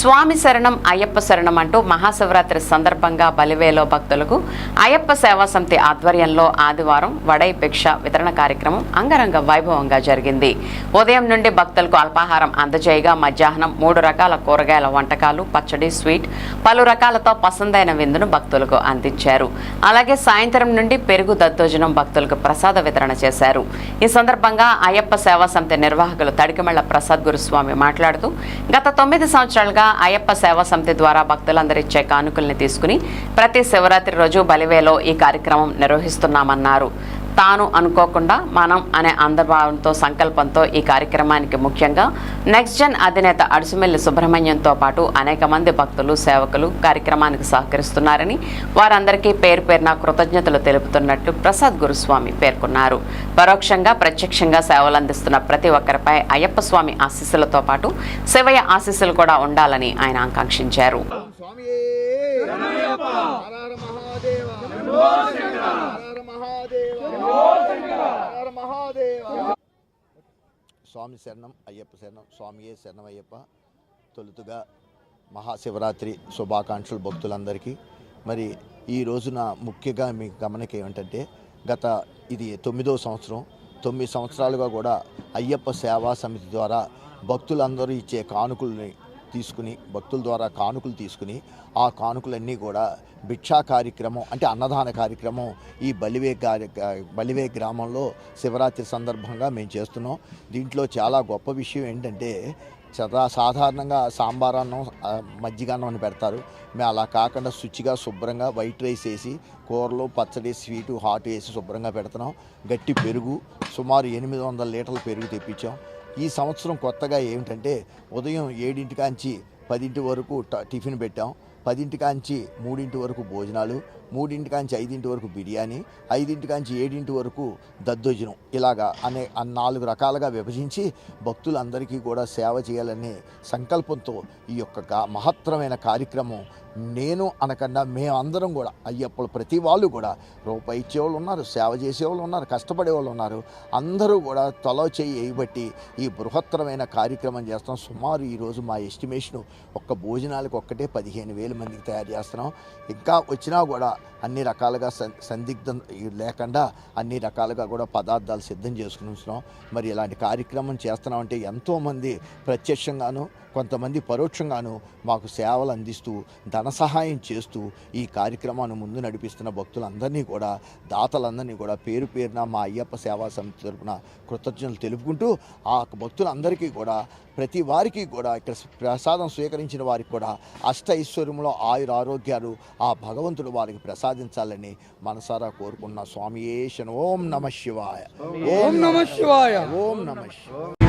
స్వామి శరణం అయ్యప్ప శరణం అంటూ మహాశివరాత్రి సందర్భంగా బలివేలో భక్తులకు అయ్యప్ప సేవా సమితి ఆధ్వర్యంలో ఆదివారం వడై భిక్ష వితరణ కార్యక్రమం అంగరంగ వైభవంగా జరిగింది. ఉదయం నుండి భక్తులకు అల్పాహారం అందజేయగా మధ్యాహ్నం మూడు రకాల కూరగాయల వంటకాలు పచ్చడి స్వీట్ పలు రకాలతో పసందైన విందును భక్తులకు అందించారు. అలాగే సాయంత్రం నుండి పెరుగు దద్దోజనం భక్తులకు ప్రసాద వితరణ చేశారు. ఈ సందర్భంగా అయ్యప్ప సేవా సమితి నిర్వాహకులు తడికిమళ్ళ ప్రసాద్ గురుస్వామి మాట్లాడుతూ గత తొమ్మిది సంవత్సరాలుగా అయ్యప్ప సేవా సమితి ద్వారా భక్తులందరిచ్చే కానుకల్ని తీసుకుని ప్రతి శివరాత్రి రోజు బలివేలో ఈ కార్యక్రమం నిర్వహిస్తున్నామన్నారు. తాను అనుకోకుండా మనం అనే అంతర్భావంతో సంకల్పంతో ఈ కార్యక్రమానికి ముఖ్యంగా నెక్స్ట్ జన్ అధినేత అడుసుమెల్లి సుబ్రహ్మణ్యంతో పాటు అనేక మంది భక్తులు సేవకులు కార్యక్రమానికి సహకరిస్తున్నారని వారందరికీ పేరు పేరున కృతజ్ఞతలు తెలుపుతున్నట్లు ప్రసాద్ గురుస్వామి పేర్కొన్నారు. పరోక్షంగా ప్రత్యక్షంగా సేవలు అందిస్తున్న ప్రతి ఒక్కరిపై అయ్యప్ప స్వామి ఆశీస్సులతో పాటు శివయ్య ఆశీస్సులు కూడా ఉండాలని ఆయన ఆకాంక్షించారు. స్వామి శరణం అయ్యప్ప శరణం స్వామియే శరణం అయ్యప్ప. తొలుతుగా మహాశివరాత్రి శుభాకాంక్షలు భక్తులందరికీ. మరి ఈ రోజున ముఖ్యంగా మీ గమనిక ఏమిటంటే గత ఇది తొమ్మిదో సంవత్సరం తొమ్మిది సంవత్సరాలుగా కూడా అయ్యప్ప సేవా సమితి ద్వారా భక్తులందరూ ఇచ్చే కానుకల్ని తీసుకుని భక్తుల ద్వారా కానుకలు తీసుకుని ఆ కానుకలన్నీ కూడా భిక్షా కార్యక్రమం అంటే అన్నదాన కార్యక్రమం ఈ బలివే బలివే గ్రామంలో శివరాత్రి సందర్భంగా మేము చేస్తున్నాం. దీంట్లో చాలా గొప్ప విషయం ఏంటంటే సదా సాధారణంగా సాంబార్ అన్నం అన్నం అని పెడతారు. మేము అలా కాకుండా శుచిగా శుభ్రంగా వైట్ రైస్ వేసి కూరలు పచ్చడి స్వీటు హాట్ వేసి శుభ్రంగా పెడుతున్నాం. గట్టి పెరుగు సుమారు ఎనిమిది వందల లీటర్ల పెరుగు తెప్పించాం. ఈ సంవత్సరం కొత్తగా ఏమిటంటే ఉదయం ఏడింటికాంచి పదింటి వరకు ట- టిఫిన్ పెట్టాం. పదింటికాంచి మూడింటి వరకు భోజనాలు. మూడింటి కాంచి ఐదింటి వరకు బిర్యానీ ఐదింటికాంచి ఏడింటి వరకు దద్దోజనం. ఇలాగా అనే నాలుగు రకాలుగా విభజించి భక్తులందరికీ కూడా సేవ చేయాలనే సంకల్పంతో ఈ యొక్క మహత్తరమైన కార్యక్రమం నేను అనకుండా మేమందరం కూడా అయ్యప్పలు ప్రతి వాళ్ళు కూడా రూపాయి ఇచ్చేవాళ్ళు ఉన్నారు సేవ చేసేవాళ్ళు ఉన్నారు కష్టపడే వాళ్ళు ఉన్నారు. అందరూ కూడా తలో చేయి వేయబట్టి ఈ బృహత్తరమైన కార్యక్రమం చేస్తాం. సుమారు ఈరోజు మా ఎస్టిమేషన్ ఒక్క భోజనాలకు ఒక్కటే పదిహేను వేల మందికి తయారు చేస్తున్నాం. ఇంకా వచ్చినా కూడా అన్ని రకాలుగా సం- సందిగ్ధం లేకుండా అన్ని రకాలుగా కూడా పదార్థాలు సిద్ధం చేసుకుని ఉంచున్నాం మరి ఇలాంటి కార్యక్రమం చేస్తున్నామంటే ఎంతోమంది ప్రత్యక్షంగాను కొంతమంది పరోక్షంగాను మాకు సేవలు అందిస్తూ ధన సహాయం చేస్తూ ఈ కార్యక్రమాన్ని ముందు నడిపిస్తున్న భక్తులందరినీ కూడా దాతలందరినీ కూడా పేరు పేరున మా అయ్యప్ప సేవా సమితి తరఫున కృతజ్ఞతలు తెలుపుకుంటూ ఆ భక్తులందరికీ కూడా ప్రతి వారికి కూడా ఇక్కడ ప్రసాదం స్వీకరించిన వారికి కూడా అష్ట ఐశ్వర్యంలో ఆయుర ఆరోగ్యాలు ఆ భగవంతుడు వారికి ప్రసాదించాలని మనసారా కోరుకున్న స్వామియేషన్ ఓం నమ శివాయ. ఓం నమ శివాయ. ఓం నమ శివాయ.